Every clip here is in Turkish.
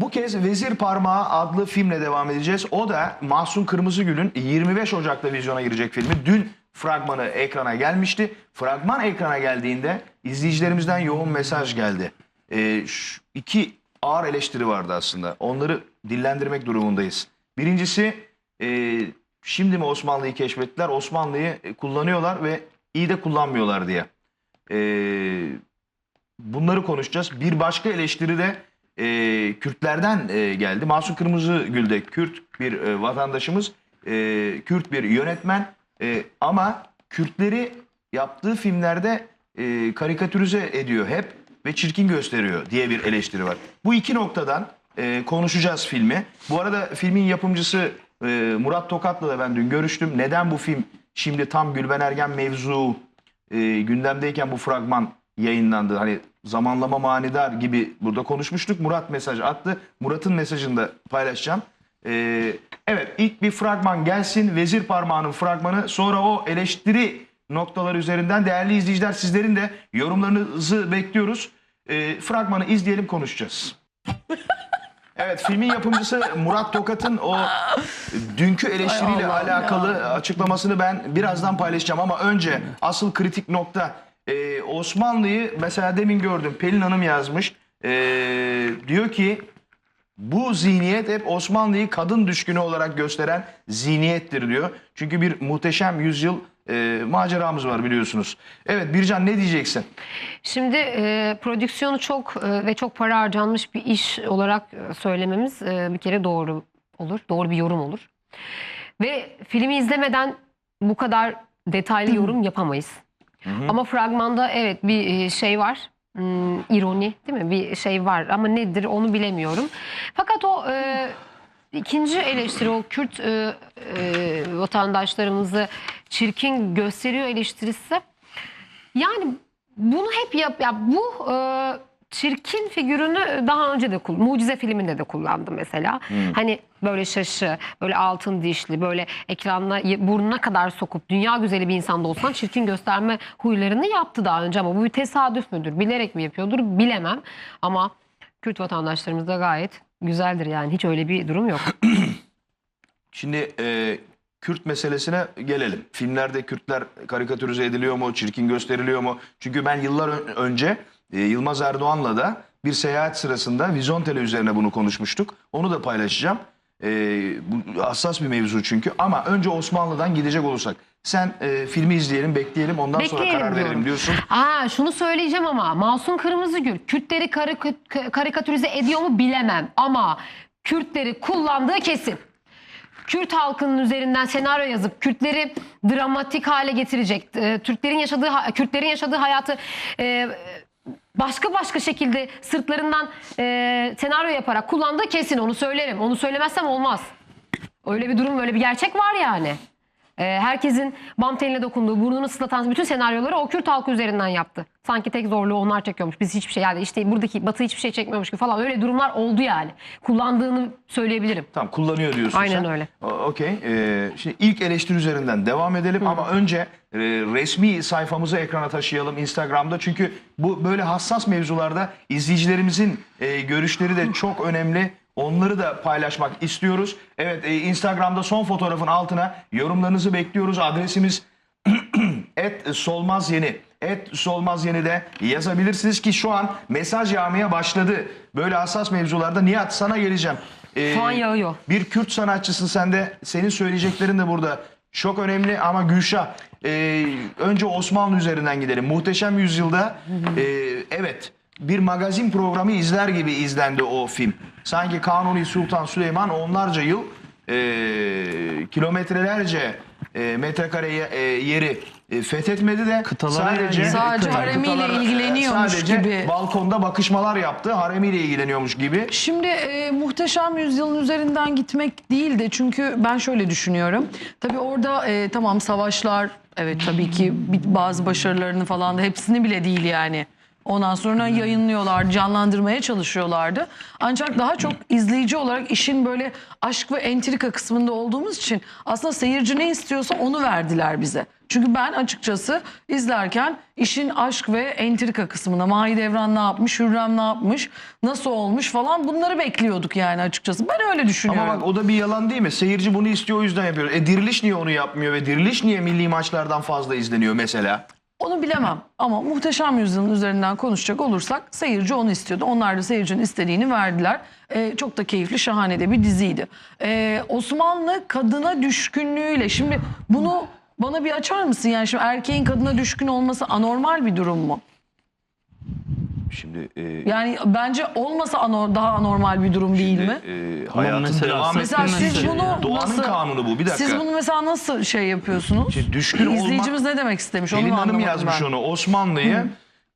Bu kez Vezir Parmağı adlı filmle devam edeceğiz. O da Mahsun Kırmızıgül'ün 25 Ocak'ta vizyona girecek filmi. Dün fragmanı ekrana gelmişti. Fragman ekrana geldiğinde izleyicilerimizden yoğun mesaj geldi. Ee, iki ağır eleştiri vardı aslında. Onları dillendirmek durumundayız. Birincisi e, şimdi mi Osmanlı'yı keşfettiler? Osmanlı'yı e, kullanıyorlar ve iyi de kullanmıyorlar diye. Ee, bunları konuşacağız. Bir başka eleştiri de e, Kürtlerden e, geldi. Masum Kırmızıgül de Kürt bir e, vatandaşımız, e, Kürt bir yönetmen E, ama Kürtleri yaptığı filmlerde e, karikatürize ediyor hep ve çirkin gösteriyor diye bir eleştiri var. Bu iki noktadan e, konuşacağız filmi. Bu arada filmin yapımcısı e, Murat Tokat'la da ben dün görüştüm. Neden bu film şimdi tam Gülben Ergen mevzu e, gündemdeyken bu fragman yayınlandı. Hani zamanlama manidar gibi burada konuşmuştuk. Murat mesaj attı. Murat'ın mesajını da paylaşacağım. E, evet ilk bir fragman gelsin. Vezir Parmağı'nın fragmanı. Sonra o eleştiri noktaları üzerinden değerli izleyiciler sizlerin de yorumlarınızı bekliyoruz. E, fragmanı izleyelim konuşacağız. Evet filmin yapımcısı Murat Tokat'ın o dünkü eleştiriyle alakalı açıklamasını ben birazdan paylaşacağım ama önce asıl kritik nokta e, Osmanlı'yı mesela demin gördüm Pelin Hanım yazmış E, diyor ki bu zihniyet hep Osmanlı'yı kadın düşkünü olarak gösteren zihniyettir diyor. Çünkü bir muhteşem yüzyıl e, maceramız var biliyorsunuz. Evet Bircan ne diyeceksin? Şimdi e, prodüksiyonu çok e, ve çok para harcanmış bir iş olarak söylememiz e, bir kere doğru olur. Doğru bir yorum olur. Ve filmi izlemeden bu kadar detaylı yorum yapamayız. Ama fragmanda evet bir e, şey var. Hmm, ironi değil mi? Bir şey var ama nedir onu bilemiyorum. Fakat o e, ikinci eleştiri o Kürt e, e, vatandaşlarımızı çirkin gösteriyor eleştirisi. Yani bunu hep yap ya bu e, çirkin figürünü daha önce de kullan. Mucize filminde de kullandım mesela. Hani böyle şaşı, böyle altın dişli, böyle ekranla burnuna kadar sokup dünya güzeli bir insan da olsan çirkin gösterme huylarını yaptı daha önce ama bu bir tesadüf müdür? Bilerek mi yapıyordur? Bilemem. Ama Kürt vatandaşlarımız da gayet güzeldir yani. Hiç öyle bir durum yok. Şimdi e, Kürt meselesine gelelim. Filmlerde Kürtler karikatürize ediliyor mu, çirkin gösteriliyor mu? Çünkü ben yıllar ön- önce e, Yılmaz Erdoğan'la da bir seyahat sırasında Vizontele üzerine bunu konuşmuştuk. Onu da paylaşacağım. E, bu hassas bir mevzu çünkü. Ama önce Osmanlı'dan gidecek olursak. Sen e, filmi izleyelim, bekleyelim, ondan sonra Bekleyelim karar diyorum. verelim diyorsun. Aa şunu söyleyeceğim ama Masum Kırmızıgül Kürtleri karika- karikatürize ediyor mu bilemem ama Kürtleri kullandığı kesin. Kürt halkının üzerinden senaryo yazıp Kürtleri dramatik hale getirecek. e, Türklerin yaşadığı ha- Kürtlerin yaşadığı hayatı e, başka başka şekilde sırtlarından e, senaryo yaparak kullandığı kesin onu söylerim. Onu söylemezsem olmaz. Öyle bir durum, öyle bir gerçek var yani. Ee, herkesin bam teline dokunduğu, burnunu ıslatan bütün senaryoları o Kürt halkı üzerinden yaptı. Sanki tek zorluğu onlar çekiyormuş. Biz hiçbir şey yani işte buradaki Batı hiçbir şey çekmiyormuş gibi falan öyle durumlar oldu yani. Kullandığını söyleyebilirim. Tamam kullanıyor diyorsun Aynen sen. öyle. Okey. Ee, şimdi ilk eleştiri üzerinden devam edelim ama önce e, resmi sayfamızı ekrana taşıyalım Instagram'da. Çünkü bu böyle hassas mevzularda izleyicilerimizin e, görüşleri de çok önemli. Onları da paylaşmak istiyoruz. Evet e, Instagram'da son fotoğrafın altına yorumlarınızı bekliyoruz. Adresimiz et solmaz yeni. Et solmaz yeni de yazabilirsiniz ki şu an mesaj yağmaya başladı. Böyle hassas mevzularda Nihat sana geleceğim. Ee, Şu an yağıyor. Bir Kürt sanatçısın sen de senin söyleyeceklerin de burada çok önemli ama Gülşah e, önce Osmanlı üzerinden gidelim. Muhteşem Yüzyılda e, evet bir magazin programı izler gibi izlendi o film. Sanki Kanuni Sultan Süleyman onlarca yıl e, kilometrelerce e, metrekare ye- e, yeri e, fethetmedi de Kıtalara sadece yani. Sadece haremiyle kıtalara, e, ilgileniyormuş sadece gibi. balkonda bakışmalar yaptı. Haremiyle ilgileniyormuş gibi. Şimdi e, muhteşem yüzyılın üzerinden gitmek değil de çünkü ben şöyle düşünüyorum. Tabii orada e, tamam savaşlar evet tabii ki bazı başarılarını falan da hepsini bile değil yani. Ondan sonra yayınlıyorlar, canlandırmaya çalışıyorlardı. Ancak daha çok izleyici olarak işin böyle aşk ve entrika kısmında olduğumuz için aslında seyirci ne istiyorsa onu verdiler bize. Çünkü ben açıkçası izlerken işin aşk ve entrika kısmında Mahidevran ne yapmış, Hürrem ne yapmış, nasıl olmuş falan bunları bekliyorduk yani açıkçası. Ben öyle düşünüyorum. Ama bak o da bir yalan değil mi? Seyirci bunu istiyor o yüzden yapıyor. E Diriliş niye onu yapmıyor ve Diriliş niye milli maçlardan fazla izleniyor mesela? Onu bilemem ama Muhteşem Yüzyıl'ın üzerinden konuşacak olursak seyirci onu istiyordu. Onlar da seyircinin istediğini verdiler. Ee, çok da keyifli, şahane de bir diziydi. Ee, Osmanlı kadına düşkünlüğüyle şimdi bunu bana bir açar mısın? Yani şimdi erkeğin kadına düşkün olması anormal bir durum mu? Şimdi e, Yani bence olmasa anor, daha anormal bir durum değil mi? e, hayatın mesela devam Mesela etmesi siz bunu. Doğanın nasıl, kanunu bu. Bir dakika. Siz bunu mesela nasıl şey yapıyorsunuz? Şimdi düşkün olmak- İzleyicimiz ne demek istemiş? Pelin onu Hanım anlamadım yazmış ben. onu. Osmanlı'yı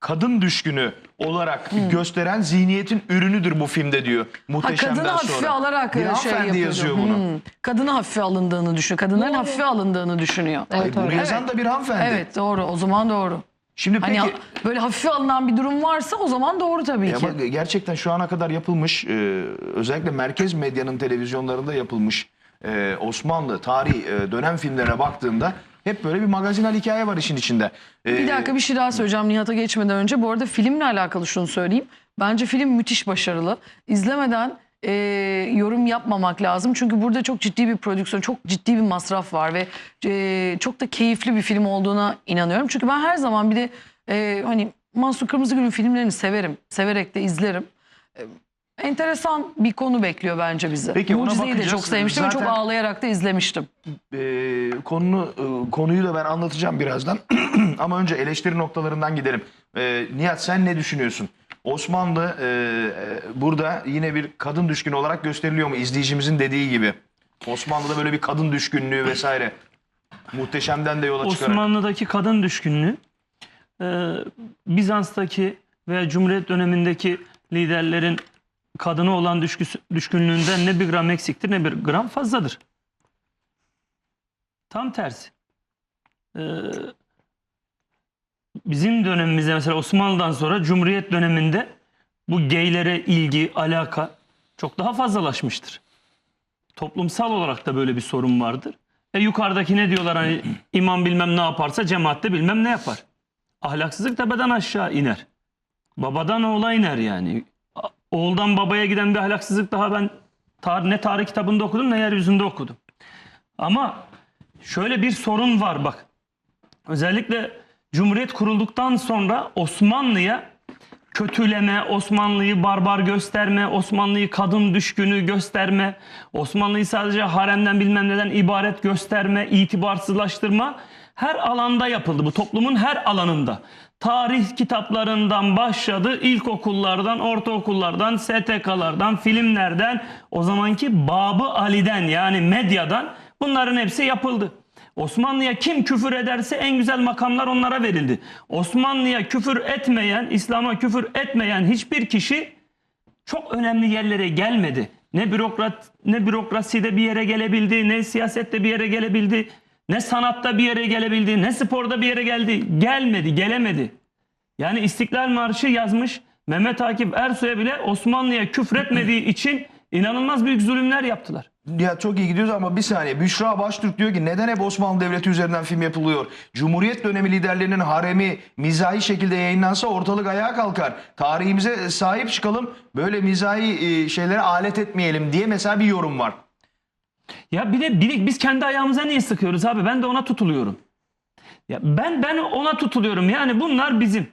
kadın düşkünü olarak gösteren zihniyetin ürünüdür bu filmde diyor. Ha, Muhteşemden kadını hafife sonra. alarak bir şey hanımefendi yapıyordu. yazıyor bunu. Hmm. Kadını hafife alındığını düşünüyor. Kadınların hafife alındığını düşünüyor. Ay, Evet, bunu öyle. yazan da bir hanımefendi. Evet doğru o zaman doğru. Şimdi Hani peki böyle hafife alınan bir durum varsa o zaman doğru tabii Ya ki. bak, gerçekten şu ana kadar yapılmış e, özellikle merkez medyanın televizyonlarında yapılmış e, Osmanlı tarih e, dönem filmlerine baktığımda hep böyle bir magazinel hikaye var işin içinde. Bir dakika bir şey daha söyleyeceğim Nihat'a geçmeden önce. Bu arada filmle alakalı şunu söyleyeyim. Bence film müthiş başarılı. İzlemeden e, yorum yapmamak lazım. Çünkü burada çok ciddi bir prodüksiyon, çok ciddi bir masraf var ve e, çok da keyifli bir film olduğuna inanıyorum. Çünkü ben her zaman bir de e, hani Mansur Kırmızıgül'ün filmlerini severim. Severek de izlerim. E, enteresan bir konu bekliyor bence bizi. Peki, ona Mucize'yi de bakacağız. çok sevmiştim ve çok ağlayarak da izlemiştim. e, konunu e, konuyu da ben anlatacağım birazdan. Ama önce eleştiri noktalarından gidelim. E, Nihat sen ne düşünüyorsun? Osmanlı e, e, burada yine bir kadın düşkünü olarak gösteriliyor mu izleyicimizin dediği gibi? Osmanlı'da böyle bir kadın düşkünlüğü vesaire. Muhteşemden de yola çıkarak. Osmanlı'daki kadın düşkünlüğü e, Bizans'taki veya Cumhuriyet dönemindeki liderlerin kadına olan düşküsü, düşkünlüğünden ne bir gram eksiktir ne bir gram fazladır. Tam tersi. E, bizim dönemimizde mesela Osmanlı'dan sonra Cumhuriyet döneminde bu geylere ilgi, alaka çok daha fazlalaşmıştır. Toplumsal olarak da böyle bir sorun vardır. E yukarıdaki ne diyorlar hani imam bilmem ne yaparsa cemaatte bilmem ne yapar. Ahlaksızlık tepeden aşağı iner. Babadan oğula iner yani. Oğuldan babaya giden bir ahlaksızlık daha ben tar ne tarih kitabında okudum ne yeryüzünde okudum. Ama şöyle bir sorun var bak. Özellikle Cumhuriyet kurulduktan sonra Osmanlı'ya kötüleme, Osmanlı'yı barbar gösterme, Osmanlı'yı kadın düşkünü gösterme, Osmanlı'yı sadece haremden bilmem neden ibaret gösterme, itibarsızlaştırma her alanda yapıldı. Bu toplumun her alanında. Tarih kitaplarından başladı, ilkokullardan, ortaokullardan, STK'lardan, filmlerden, o zamanki Babı Ali'den yani medyadan bunların hepsi yapıldı. Osmanlı'ya kim küfür ederse en güzel makamlar onlara verildi. Osmanlı'ya küfür etmeyen, İslam'a küfür etmeyen hiçbir kişi çok önemli yerlere gelmedi. Ne bürokrat ne bürokraside bir yere gelebildi, ne siyasette bir yere gelebildi, ne sanatta bir yere gelebildi, ne sporda bir yere geldi. Gelmedi, gelemedi. Yani İstiklal Marşı yazmış Mehmet Akif Ersoy'a bile Osmanlı'ya küfretmediği için inanılmaz büyük zulümler yaptılar. Ya çok iyi gidiyoruz ama bir saniye. Büşra Baştürk diyor ki neden hep Osmanlı Devleti üzerinden film yapılıyor? Cumhuriyet dönemi liderlerinin haremi mizahi şekilde yayınlansa ortalık ayağa kalkar. Tarihimize sahip çıkalım. Böyle mizahi e, şeylere alet etmeyelim diye mesela bir yorum var. Ya bir de, bir biz kendi ayağımıza niye sıkıyoruz abi? Ben de ona tutuluyorum. Ya ben ben ona tutuluyorum. Yani bunlar bizim.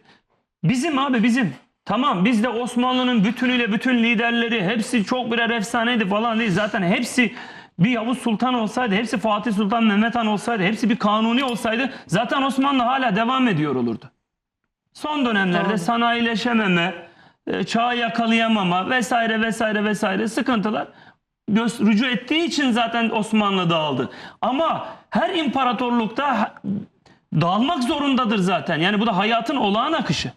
Bizim abi bizim. Tamam biz de Osmanlı'nın bütünüyle bütün liderleri hepsi çok birer efsaneydi falan değil. Zaten hepsi bir Yavuz Sultan olsaydı, hepsi Fatih Sultan Mehmet Han olsaydı, hepsi bir kanuni olsaydı zaten Osmanlı hala devam ediyor olurdu. Son dönemlerde Doğru. sanayileşememe, e, çağı yakalayamama vesaire vesaire vesaire sıkıntılar rücu ettiği için zaten Osmanlı dağıldı. Ama her imparatorlukta dağılmak zorundadır zaten. Yani bu da hayatın olağan akışı.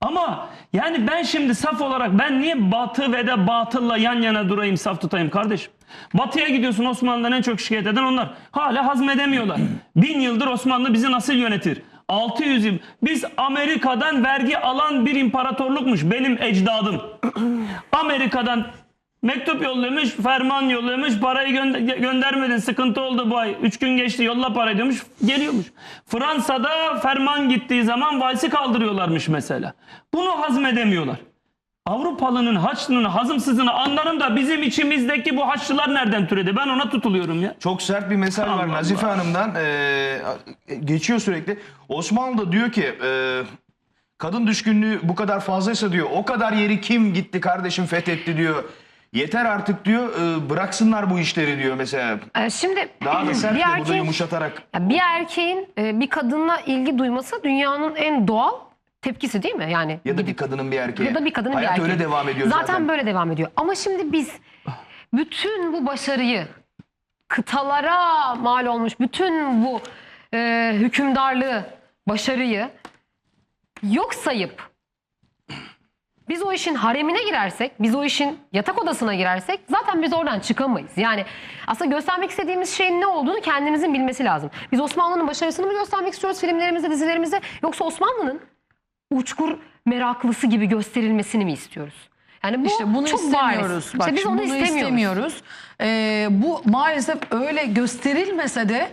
Ama yani ben şimdi saf olarak ben niye batı ve de batılla yan yana durayım saf tutayım kardeşim? Batıya gidiyorsun Osmanlı'dan en çok şikayet eden onlar. Hala hazmedemiyorlar. Bin yıldır Osmanlı bizi nasıl yönetir? 600 yıl. Biz Amerika'dan vergi alan bir imparatorlukmuş benim ecdadım. Amerika'dan mektup yollamış, ferman yollamış, parayı gönder- göndermedin, sıkıntı oldu bu ay. 3 gün geçti, yolla parayı diyormuş, geliyormuş. Fransa'da ferman gittiği zaman valsi kaldırıyorlarmış mesela. Bunu hazmedemiyorlar. Avrupalının haçlığını, hazımsızlığını anlarım da bizim içimizdeki bu haçlılar nereden türedi? Ben ona tutuluyorum ya. Çok sert bir mesaj var Allah Nazife Allah. Hanım'dan. Ee, geçiyor sürekli. Osmanlı da diyor ki e, kadın düşkünlüğü bu kadar fazlaysa diyor o kadar yeri kim gitti kardeşim fethetti diyor. Yeter artık diyor e, bıraksınlar bu işleri diyor mesela. Ee, Şimdi Daha da sert bir de bu da erkeğin, yumuşatarak. ya bir erkeğin e, bir kadınla ilgi duyması dünyanın en doğal tepkisi değil mi? Yani Ya da bir gidip- kadının bir erkeğe. ya da bir kadının Hayat bir erkeğe. öyle devam ediyor zaten. zaten. böyle devam ediyor. Ama şimdi biz bütün bu başarıyı kıtalara mal olmuş bütün bu e, hükümdarlığı, başarıyı yok sayıp biz o işin haremine girersek, biz o işin yatak odasına girersek zaten biz oradan çıkamayız. Yani aslında göstermek istediğimiz şeyin ne olduğunu kendimizin bilmesi lazım. Biz Osmanlı'nın başarısını mı göstermek istiyoruz filmlerimizde, dizilerimizde yoksa Osmanlı'nın uçkur meraklısı gibi gösterilmesini mi istiyoruz? Yani bu İşte bunu çok istemiyoruz. bariz. Bak, İşte biz onu bunu istemiyoruz. istemiyoruz. Ee, bu maalesef öyle gösterilmese de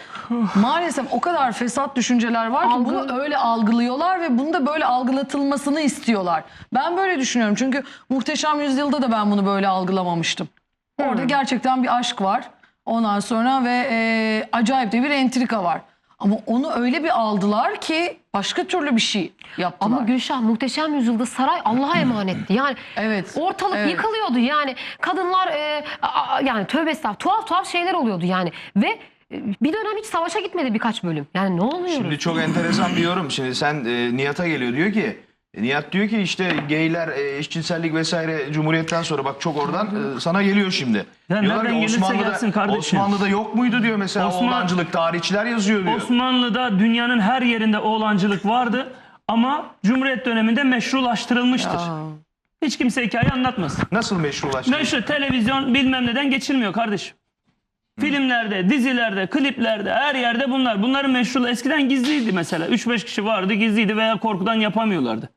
maalesef o kadar fesat düşünceler var ki Algı- bunu öyle algılıyorlar ve bunu da böyle algılatılmasını istiyorlar. Ben böyle düşünüyorum çünkü Muhteşem Yüzyılda da ben bunu böyle algılamamıştım. Orada gerçekten bir aşk var. Ondan sonra ve e, acayip de bir entrika var. Ama onu öyle bir aldılar ki başka türlü bir şey yaptılar. Ama Gülşah muhteşem yüzyılda saray Allah'a emanetti. Yani Evet, ortalık evet. yıkılıyordu yani. Kadınlar e, a- a- yani tövbe estağfurullah tuhaf tuhaf şeyler oluyordu yani. Ve e, bir dönem hiç savaşa gitmedi birkaç bölüm. Yani ne oluyor? Şimdi çok enteresan bir yorum. Şimdi sen e, Nihat'a geliyor diyor ki e, Nihat diyor ki işte geyler, e, eşcinsellik vesaire Cumhuriyet'ten sonra bak çok oradan e, sana geliyor şimdi. Ya Diyorlar nereden ki gelirse gelsin kardeşim. Osmanlı'da yok muydu diyor mesela Osman- oğlancılık tarihçiler yazıyor diyor. Osmanlı'da dünyanın her yerinde oğlancılık vardı ama Cumhuriyet döneminde meşrulaştırılmıştır. Hiç kimse hikaye anlatmasın. Nasıl meşrulaştı? Meşru televizyon bilmem neden geçilmiyor kardeşim. Filmlerde, dizilerde, kliplerde her yerde bunlar. Bunların meşru eskiden gizliydi mesela. 3-5 kişi vardı gizliydi veya korkudan yapamıyorlardı.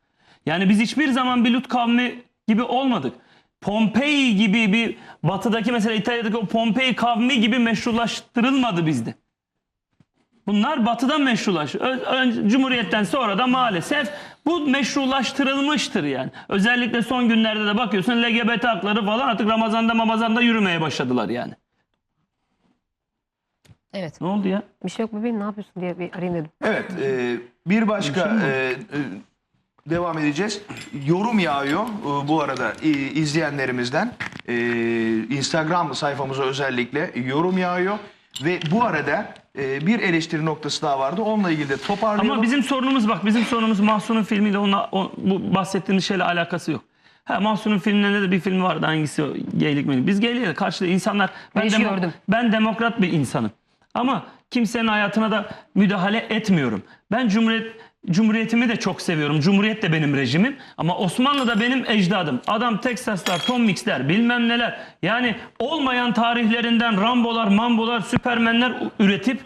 Yani biz hiçbir zaman bir Lut kavmi gibi olmadık. Pompei gibi bir batıdaki mesela İtalya'daki o Pompei kavmi gibi meşrulaştırılmadı bizde. Bunlar batıdan meşrulaş. Cumhuriyetten sonra da maalesef bu meşrulaştırılmıştır yani. Özellikle son günlerde de bakıyorsun LGBT hakları falan artık Ramazan'da Mamazan'da yürümeye başladılar yani. Evet. Ne oldu ya? Bir şey yok bebeğim ne yapıyorsun diye bir arayayım dedim. Evet e, bir başka e, e, devam edeceğiz. Yorum yağıyor e, bu arada e, izleyenlerimizden. E, Instagram sayfamıza özellikle yorum yağıyor. Ve bu arada e, bir eleştiri noktası daha vardı. Onunla ilgili de toparlayalım. Ama bizim sorunumuz bak bizim sorunumuz Mahsun'un filmiyle onunla, o- bu bahsettiğimiz şeyle alakası yok. Ha Mahsun'un filmlerinde de bir film vardı hangisi geylik mi? Biz geyliğe karşı da insanlar ben, Ben hiç gördüm. ben demokrat bir insanım. Ama kimsenin hayatına da müdahale etmiyorum. Ben Cumhuriyet Cumhuriyetimi de çok seviyorum. Cumhuriyet de benim rejimim. Ama Osmanlı da benim ecdadım. Adam Texaslar, Tom Mix'ler bilmem neler. Yani olmayan tarihlerinden Rambolar, Mambolar, Süpermenler üretip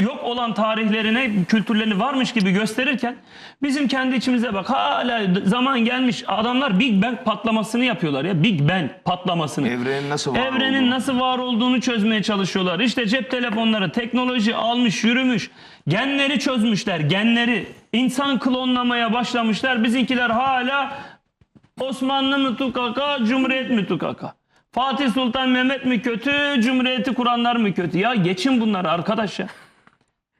yok olan tarihlerine, kültürlerini varmış gibi gösterirken bizim kendi içimize bak hala zaman gelmiş adamlar Big Bang patlamasını yapıyorlar ya Big Bang patlamasını. Evrenin nasıl var Evrenin olduğunu. nasıl var olduğunu çözmeye çalışıyorlar. İşte cep telefonları teknoloji almış yürümüş. Genleri çözmüşler genleri. İnsan klonlamaya başlamışlar. Bizimkiler hala Osmanlı mı tukaka, Cumhuriyet mi tukaka? Fatih Sultan Mehmet mi kötü, Cumhuriyeti kuranlar mı kötü? Ya geçin bunları arkadaş ya.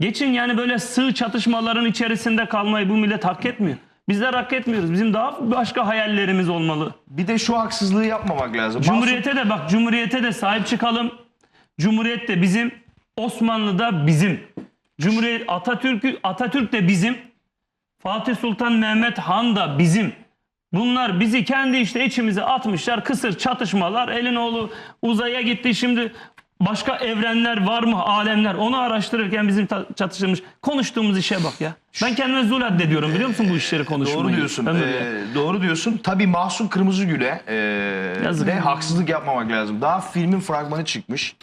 Geçin yani böyle sığ çatışmaların içerisinde kalmayı bu millet hak etmiyor. Bizler hak etmiyoruz. Bizim daha başka hayallerimiz olmalı. Bir de şu haksızlığı yapmamak lazım. Cumhuriyete de bak Cumhuriyete de sahip çıkalım. Cumhuriyet de bizim, Osmanlı da bizim. Cumhuriyet Atatürk Atatürk de bizim. Fatih Sultan Mehmet Han da bizim. Bunlar bizi kendi işte içimize atmışlar. Kısır çatışmalar. Elin oğlu uzaya gitti. Şimdi başka evrenler var mı? Alemler. Onu araştırırken bizim çatışılmış. Konuştuğumuz işe bak ya. Ben kendime zul addediyorum biliyor musun bu işleri konuşmayı? Doğru diyorsun. Ee, doğru diyorsun. Tabii Mahsun Kırmızıgül'e e, Yazık. de haksızlık yapmamak lazım. Daha filmin fragmanı çıkmış.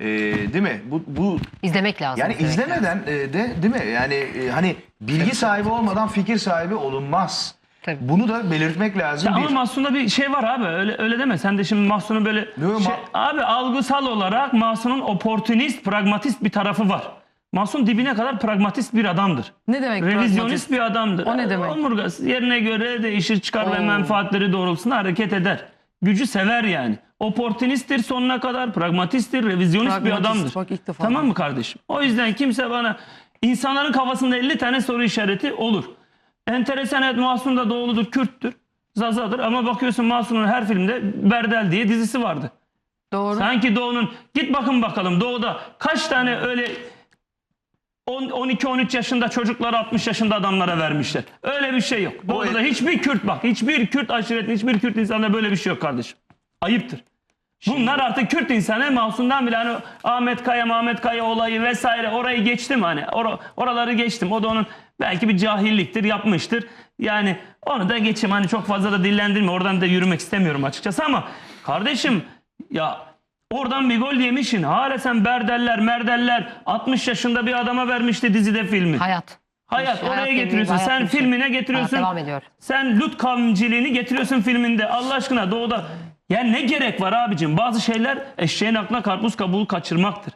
E, değil mi? Bu, bu İzlemek lazım. yani izlemeden e, de değil mi? Yani e, hani bilgi sahibi olmadan fikir sahibi olunmaz. Tabii. Bunu da belirtmek lazım. Ya ama bir. Mahsun'da bir şey var abi öyle öyle deme. Sen de şimdi Mahsun'u böyle Yok, şey, ma- abi algısal olarak Mahsun'un oportunist, pragmatist bir tarafı var. Mahsun dibine kadar pragmatist bir adamdır. Ne demek Revizyonist pragmatist? bir adamdır. O ne demek? Omurgası yerine göre değişir çıkar ve Oo. menfaatleri doğrultusunda hareket eder. Gücü sever yani. Oportunisttir sonuna kadar, pragmatisttir, revizyonist bir Pragmatist, adamdır. bak ilk defa. Tamam mı kardeşim? O yüzden kimse bana insanların kafasında 50 tane soru işareti olur. Enteresan evet Mahsun da doğuludur, Kürttür, Zazadır ama bakıyorsun Mahsun'un her filmde Berdel diye dizisi vardı. Doğru. Sanki Doğu'nun git bakın bakalım Doğu'da kaç tane öyle 12-13 yaşında çocukları 60 yaşında adamlara vermişler. Öyle bir şey yok. Doğu'da da hiçbir Kürt bak hiçbir Kürt aşiretin hiçbir Kürt insanda böyle bir şey yok kardeşim. Ayıptır. Bunlar artık Kürt insanı Mahsun'dan bile hani Ahmet Kaya, Ahmet Kaya olayı vesaire orayı geçtim hani Or- oraları geçtim. O da onun belki bir cahilliktir yapmıştır. Yani onu da geçeyim hani çok fazla da dillendirme oradan da yürümek istemiyorum açıkçası ama kardeşim ya oradan bir gol yemişsin. Hala sen berdeller merdeller 60 yaşında bir adama vermişti dizide filmi. Hayat. Hayat Hayat oraya dediğimiz getiriyorsun. hayat Sen şey. filmine getiriyorsun. Hayat devam ediyor. Sen Lut kavimciliğini getiriyorsun filminde. Allah aşkına doğuda. Yani ne gerek var abicim? Bazı şeyler eşeğin aklına karpuz kabuğu kaçırmaktır.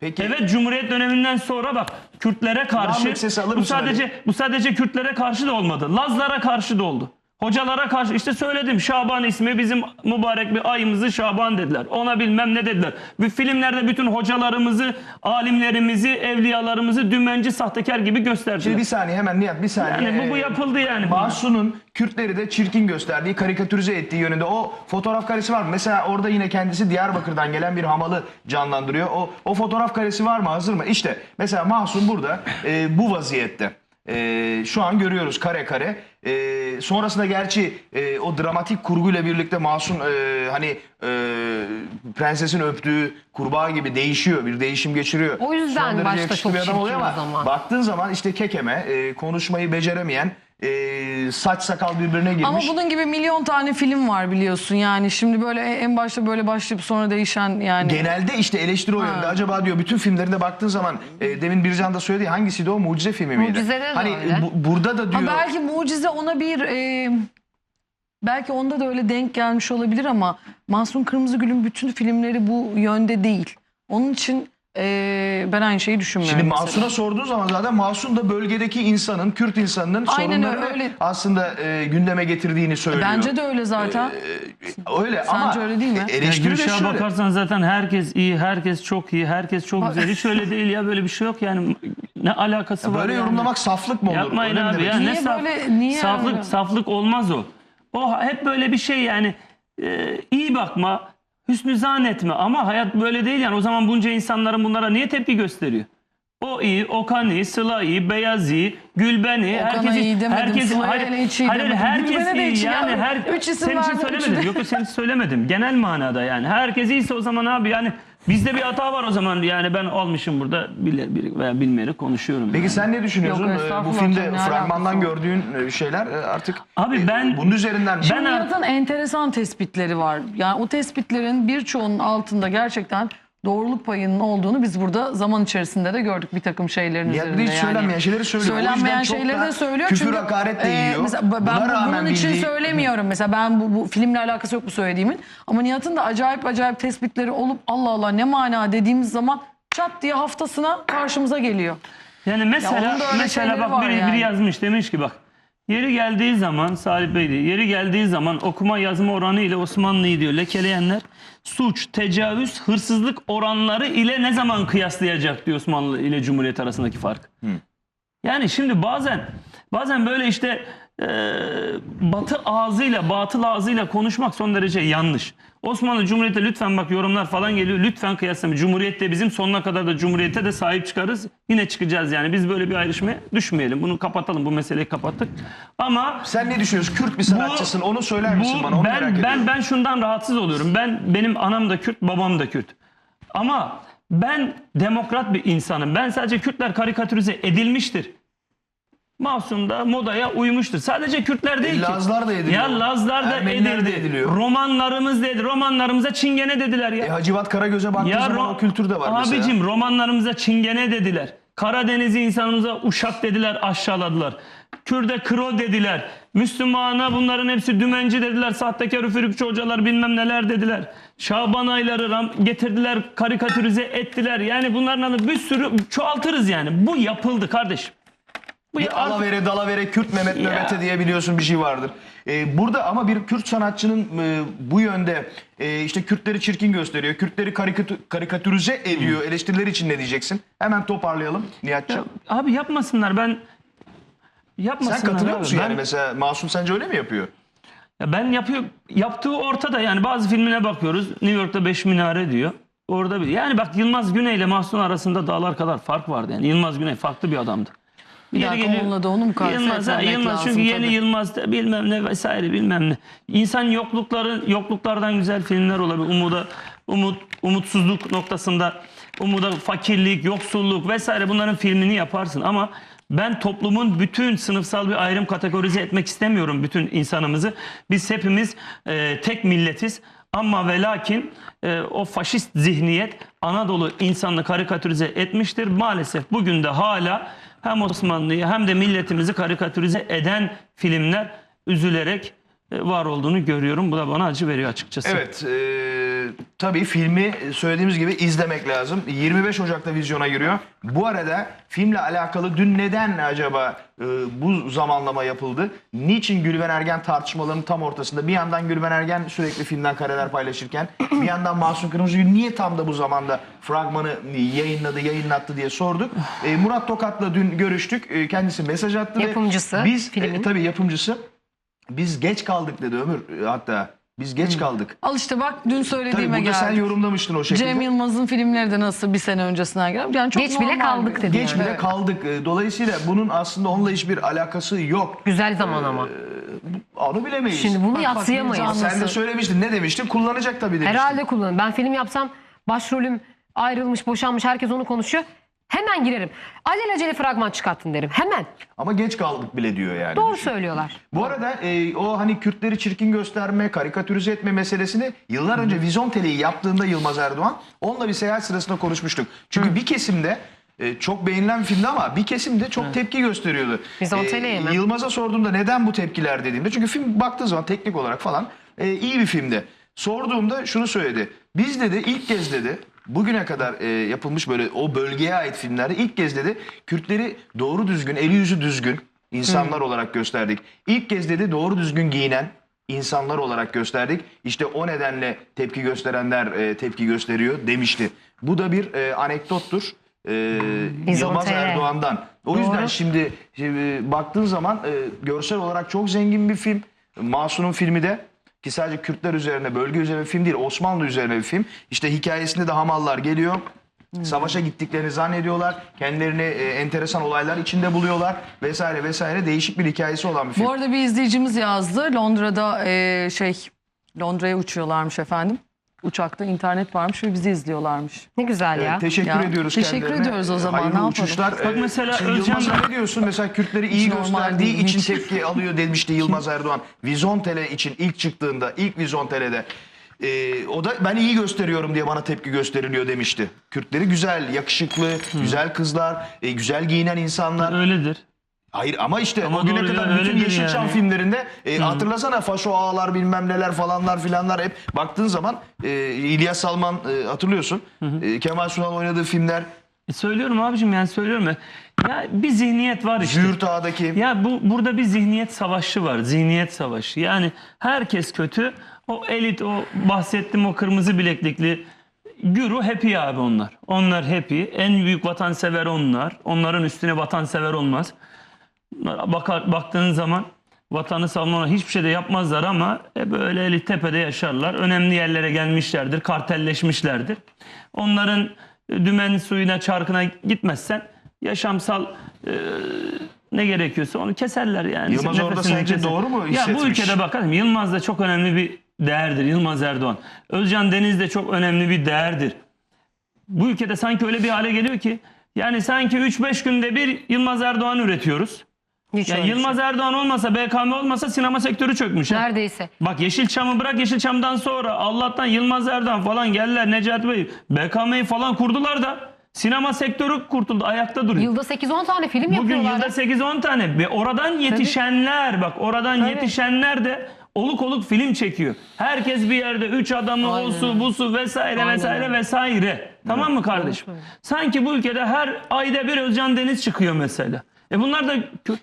Peki Evet Cumhuriyet döneminden sonra bak Kürtlere karşı bu sadece bu sadece Kürtlere karşı da olmadı. Lazlara karşı da oldu. Hocalara karşı işte söyledim Şaban ismi bizim mübarek bir ayımızı Şaban dediler. Ona bilmem ne dediler. Bu filmlerde bütün hocalarımızı, alimlerimizi, evliyalarımızı dümenci, sahtekar gibi gösterdiler. Şimdi bir saniye hemen Nihat bir saniye. yani bu, bu yapıldı yani. Mahsun'un Kürtleri de çirkin gösterdiği, karikatürize ettiği yönünde o fotoğraf karesi var mı? Mesela orada yine kendisi Diyarbakır'dan gelen bir hamalı canlandırıyor. O, o fotoğraf karesi var mı? Hazır mı? İşte mesela Mahsun burada e, bu vaziyette. E, şu an görüyoruz kare kare. E, sonrasında gerçi e, o dramatik kurguyla birlikte Mahsun e, hani e, prensesin öptüğü kurbağa gibi değişiyor. Bir değişim geçiriyor. O yüzden Son derece başta yakışıklı çok bir adam oluyor o ama zaman. baktığın zaman işte kekeme, e, konuşmayı beceremeyen, e, saç sakal birbirine girmiş. Ama bunun gibi milyon tane film var biliyorsun yani. Şimdi böyle en başta böyle başlayıp sonra değişen yani. Genelde işte eleştiri o yönde. Acaba diyor bütün filmlerinde baktığın zaman e, demin Bircan da söyledi hangisiydi o mucize filmi miydi? Mucize'de de hani öyle. bu- burada da diyor Ha belki mucize ona bir e, belki onda da öyle denk gelmiş olabilir ama Mahsun Kırmızıgül'ün bütün filmleri bu yönde değil. Onun için e, ben aynı şeyi düşünmüyorum. Şimdi mesela. Mahsun'a sorduğun zaman zaten Mahsun da bölgedeki insanın, Kürt insanının Aynen sorunlarını öyle. aslında e, gündeme getirdiğini söylüyor. Bence de öyle zaten. E, öyle ama öyle değil mi? Ya eleştiri de şöyle. bakarsan zaten herkes iyi, herkes çok iyi, herkes çok güzel. Hiç öyle değil ya böyle bir şey yok yani. Ne alakası var Böyle yani? yorumlamak saflık mı olur? Yapmayın Öyle abi ya ne Niye saf, böyle- niye saflık öyle? saflık olmaz o. O hep böyle bir şey yani e, iyi bakma, hüsnü zan etme ama hayat böyle değil yani o zaman bunca insanların bunlara niye tepki gösteriyor? O iyi, Okan iyi, Sıla iyi, Beyaz iyi, Gülben iyi. Okan'a herkes iyi demedim, herkes, Sıla'ya hayır, hele hiç iyi hayır, demedim. herkes Gülben'e de iyi hiç iyi yani. Her, Üç isim senin için söylemedim. üçü de- Yok yok sen hiç söylemedim. Genel manada yani. Herkes iyiyse o zaman abi yani bizde bir hata var o zaman yani ben almışım burada bile, bil- veya bilmeyerek konuşuyorum. Peki yani. sen ne düşünüyorsun? Yok, E, bu estağfurullah filmde canım, ne fragmandan alakası var? gördüğün e, şeyler e, artık Abi e, ben- bunun üzerinden Ben- Nihat'ın enteresan tespitleri var. Yani o tespitlerin birçoğunun altında gerçekten doğruluk payının olduğunu biz burada zaman içerisinde de gördük bir takım şeylerin bir üzerinde de hiç yani. söylenmeyen şeyleri söylüyor. Söylenmeyen şeyleri de söylüyor. küfür, çünkü, hakaret de e, yiyor. mesela ben Buna bu- bunun için bildiği- söylemiyorum. Mesela ben bu, bu filmle alakası yok bu söylediğimin. Ama Nihat'ın da acayip acayip tespitleri olup Allah Allah ne mana dediğimiz zaman çat diye haftasına karşımıza geliyor. Yani mesela öyle mesela bak biri, yani. biri yazmış demiş ki bak yeri geldiği zaman Salih Bey diyor, yeri geldiği zaman okuma yazma oranı ile Osmanlı'yı diyor lekeleyenler suç, tecavüz, hırsızlık oranları ile ne zaman kıyaslayacak diyor Osmanlı ile Cumhuriyet arasındaki fark. Yani şimdi bazen bazen böyle işte e, batı ağzıyla batıl ağzıyla konuşmak son derece yanlış. Osmanlı Cumhuriyeti lütfen bak yorumlar falan geliyor. Lütfen kıyaslama. Cumhuriyette bizim sonuna kadar da Cumhuriyete de sahip çıkarız. Yine çıkacağız yani. Biz böyle bir ayrışmaya düşmeyelim. Bunu kapatalım. Bu meseleyi kapattık. Ama Sen ne düşünüyorsun? Kürt bir sanatçısın. onu söyler misin bu bana? Onu merak ben ediyorum. ben ben şundan rahatsız oluyorum. Ben benim anam da Kürt, babam da Kürt. Ama ben demokrat bir insanım. Ben sadece Kürtler karikatürize edilmiştir. Mahsun da modaya uymuştur. Sadece Kürtler değil E, ki. Lazlar da ediliyor. Ya Lazlar da Ermeniler de edildi. ediliyor. Romanlarımız dedi. Romanlarımıza çingene dediler ya. E, Hacivat Karagöz'e baktığın Ya zaman o kültür de var mesela. Abicim romanlarımıza çingene dediler. Karadeniz'i insanımıza uşak dediler, aşağıladılar. Kürde kro dediler. Müslümana bunların hepsi dümenci dediler. Sahtekar üfürükçü hocalar bilmem neler dediler. Şaban ayları ram- getirdiler, karikatürize ettiler. Yani bunların adı bir sürü çoğaltırız yani. Bu yapıldı kardeşim. Bu Bir ya- alavere dalavere Kürt Mehmet Ya. Mehmet'e diye biliyorsun bir şey vardır. Ee, burada ama bir Kürt sanatçının e, bu yönde e, işte Kürtleri çirkin gösteriyor. Kürtleri karikatü, karikatürize ediyor. Eleştiriler için ne diyeceksin? Hemen toparlayalım Nihat'cığım. Abi yapmasınlar ben yapmasınlar. Sen katılıyor abi. musun Ben- yani mesela Masum sence öyle mi yapıyor? Ya ben yapıyor yaptığı ortada yani bazı filmine bakıyoruz. New York'ta 5 minare diyor. Orada bir yani bak Yılmaz Güney ile Mahsun arasında dağlar kadar fark vardı. Yani Yılmaz Güney farklı bir adamdı. Bir dakika, onunla da onu mukayese Yılmaz, ha, Yılmaz çünkü yeni tabii. Yılmaz da bilmem ne vesaire bilmem ne. İnsan yoklukların yokluklardan güzel filmler olabilir. Umuda umut umutsuzluk noktasında umuda fakirlik, yoksulluk vesaire bunların filmini yaparsın ama ben toplumun bütün sınıfsal bir ayrım kategorize etmek istemiyorum bütün insanımızı. Biz hepimiz e, tek milletiz. Ama ve lakin e, o faşist zihniyet Anadolu insanını karikatürize etmiştir. Maalesef bugün de hala hem Osmanlı'yı hem de milletimizi karikatürize eden filmler üzülerek e, var olduğunu görüyorum. Bu da bana acı veriyor açıkçası. Evet, e, tabii filmi söylediğimiz gibi izlemek lazım. 25 Ocak'ta vizyona giriyor. Bu arada filmle alakalı dün neden acaba e, bu zamanlama yapıldı? Niçin Gülben Ergen tartışmalarının tam ortasında? Bir yandan Gülben Ergen sürekli filmden kareler paylaşırken bir yandan Masum Kırmızıgül niye tam da bu zamanda fragmanı yayınladı, yayınlattı diye sorduk. E, Murat Tokat'la dün görüştük. E, kendisi mesaj attı. ve Yapımcısı, Biz, filmin. e, tabii yapımcısı. Biz geç kaldık dedi Ömür e, hatta. Biz geç kaldık. Al işte bak dün Tabii söylediğime burada sen geldi. yorumlamıştın o şekilde. Cem Yılmaz'ın filmleri de nasıl bir sene öncesinden gelen. Yani çok Geç bile normal kaldık bir- dedi Geç yani. bile kaldık. E, Dolayısıyla bunun aslında onunla hiçbir alakası yok. Güzel zaman ama. Onu bilemeyiz. Şimdi bunu bak, yatsıyamayız. heyecanlı. sen de söylemiştin. Ne demiştin? Kullanacak tabii demiştin. Herhalde kullanırım. Ben film yapsam başrolüm ayrılmış, boşanmış, herkes onu konuşuyor. Hemen girerim. Alelacele fragman çıkarttın derim. Hemen. Ama geç kaldık bile diyor yani. Doğru Düşün. söylüyorlar. Bu arada e, o hani Kürtleri çirkin gösterme, karikatürize etme meselesini yıllar önce Vizontele'yi yaptığında Yılmaz Erdoğan onunla bir seyahat sırasında konuşmuştuk. Çünkü bir kesimde e, çok beğenilen bir filmdi ama bir kesimde çok tepki gösteriyordu. Vizontele'ye mi? Yılmaz'a sorduğumda neden bu tepkiler dediğimde çünkü film baktığı zaman teknik olarak falan e, iyi bir filmdi. Sorduğumda şunu söyledi. Biz dedi ilk kez dedi bugüne kadar e, yapılmış böyle o bölgeye ait filmlerde ilk kez dedi Kürtleri doğru düzgün, eli yüzü düzgün insanlar olarak gösterdik. İlk kez dedi doğru düzgün giyinen insanlar olarak gösterdik. İşte o nedenle tepki gösterenler e, tepki gösteriyor demişti. Bu da bir e, anekdottur. E, Yılmaz. Erdoğan'dan. O yüzden Doğru. şimdi, şimdi baktığın zaman e, görsel olarak çok zengin bir film. Masum'un filmi de ki sadece Kürtler üzerine, bölge üzerine bir film değil, Osmanlı üzerine bir film. İşte hikayesinde de hamallar geliyor. Savaşa gittiklerini zannediyorlar. Kendilerini e, enteresan olaylar içinde buluyorlar vesaire vesaire. Değişik bir hikayesi olan bir film. Bu arada bir izleyicimiz yazdı. Londra'da e, şey Londra'ya uçuyorlarmış efendim. Uçakta internet varmış ve bizi izliyorlarmış. Ne güzel ya. Teşekkür Ya, ediyoruz teşekkür kendilerine. ediyoruz o zaman, Hayırlı ne yapalım? uçuşlar. Bak Ee, mesela şimdi Özcan Yılmaz'a da- ne diyorsun? Mesela Kürtleri iyi Hiç normal gösterdiği değil, için hiç. tepki alıyor demişti Yılmaz Erdoğan. Vizontele için ilk çıktığında, ilk Vizontele'de ee, o da ben iyi gösteriyorum diye bana tepki gösteriliyor demişti. Kürtleri güzel, yakışıklı, güzel kızlar, e, güzel giyinen insanlar. Öyledir. Hayır ama işte Ama o güne kadar ya, bütün Yeşilçam yani. filmlerinde e, hatırlasana faşo ağalar bilmem neler falanlar filanlar hep baktığın zaman e, İlyas Salman e, hatırlıyorsun. E, Kemal Sunal oynadığı filmler E söylüyorum abicim yani söylüyorum ya. Ya bir zihniyet var işte. Züğürt Ağa'daki Ya bu burada bir zihniyet savaşı var. Zihniyet savaşı. Yani herkes kötü. O elit, o bahsettiğim o kırmızı bileklikli Guru happy abi onlar. Onlar happy. En büyük vatansever onlar. Onların üstüne vatansever olmaz. Bakar, baktığın zaman vatanı savunma hiçbir şey de yapmazlar ama e, böyle eli tepede yaşarlar. Önemli yerlere gelmişlerdir, kartelleşmişlerdir. Onların e, dümen suyuna, çarkına gitmezsen yaşamsal e, ne gerekiyorsa onu keserler yani. Yılmaz orada Nefesini sence keser. doğru mu Ya bu hissetmiş? ülkede bakalım Yılmaz da çok önemli bir değerdir. Yılmaz Erdoğan. Özcan Deniz de çok önemli bir değerdir. Bu ülkede sanki öyle bir hale geliyor ki yani sanki 3-5 günde bir Yılmaz Erdoğan üretiyoruz. Hiç öyle bir Yılmaz şey. Erdoğan olmasa, BKM olmasa sinema sektörü çökmüş. ha. Neredeyse. Bak Yeşilçam'ı bırak Yeşilçam'dan sonra Allah'tan Yılmaz Erdoğan falan geldiler Necati Bey. BKM'yi falan kurdular da sinema sektörü kurtuldu. Ayakta duruyor. Yılda 8-10 tane film Bugün yapıyorlar. yılda 8-10 tane ve oradan yetişenler bak oradan yetişenler de oluk oluk film çekiyor. Herkes bir yerde üç adamı Aynen o su öyle. bu su vesaire Aynen vesaire öyle. vesaire. Tamam mı kardeşim? Sanki bu ülkede her ayda bir Özcan Deniz çıkıyor mesela. E bunlar da kö-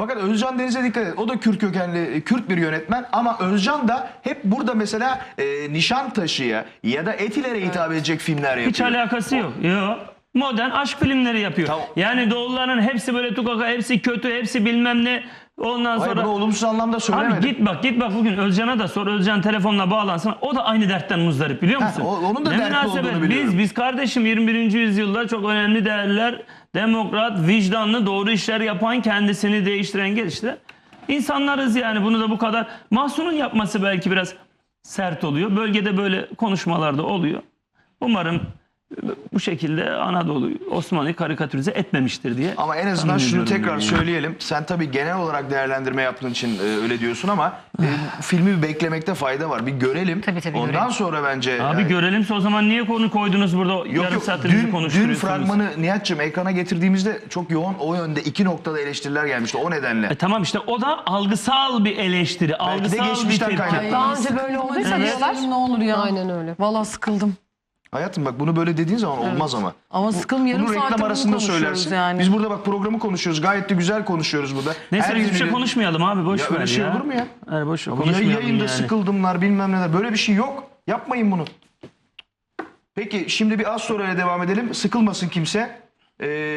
Fakat Özcan Deniz'e dikkat et. O da Kürt kökenli, e, Kürt bir yönetmen ama Özcan da hep burada mesela e, Nişantaşı'ya ya da Etiler'e hitap edecek filmler yapıyor. hiç alakası yok. Yok. Modern aşk filmleri yapıyor. Tamam. Yani doğulların hepsi böyle tukaka, hepsi kötü, hepsi bilmem ne. Ondan Hayır sonra bunu olumsuz anlamda söylemedim. Abi git bak git bak bugün Özcan'a da sor Özcan telefonla bağlansın. O da aynı dertten muzdarip biliyor Ha, musun? o- onun da Ne dertli olduğunu biliyorum. Biz biz kardeşim 21. yüzyılda çok önemli değerler, demokrat, vicdanlı, doğru işler yapan, kendisini değiştiren, geliştiren insanlarız yani. Bunu da bu kadar Mahsun'un yapması belki biraz sert oluyor. Bölgede böyle konuşmalar da oluyor. Umarım bu şekilde Anadolu Osmanlı'yı karikatürize etmemiştir diye. Ama en azından şunu tekrar yani. söyleyelim. Sen tabii genel olarak değerlendirme yaptığın için e, öyle diyorsun ama e, filmi bir beklemekte fayda var. Bir görelim. Tabii, tabii, Ondan görelim. sonra bence... Abi e, görelimse o zaman niye konu koydunuz burada Yok yarım yok dün, dün konuşturuyorsunuz? fragmanı Nihat'cığım ekrana getirdiğimizde çok yoğun o yönde iki noktada eleştiriler gelmişti o nedenle. E tamam işte o da algısal bir eleştiri, algısal bir geçmişten tepki. kaynaklı. Daha önce böyle olduysa Evet. diyorlar. Ne olur ya. Aynen öyle. Valla sıkıldım. Hayatım bak bunu böyle dediğin zaman olmaz ama. Ama sıkıldım yarım Bunu reklam arasında söylersin. yani. Biz burada bak programı konuşuyoruz. Gayet de güzel konuşuyoruz burada. Neyse Her hiçbir şey konuşmayalım abi boş Ya ver öyle şey ya. olur mu ya? Hayır boş ver Ya konuşmayalım yayında yani. sıkıldımlar bilmem neler. Böyle bir şey yok. Yapmayın bunu. Peki şimdi bir az sonra devam edelim. Sıkılmasın kimse. Ee,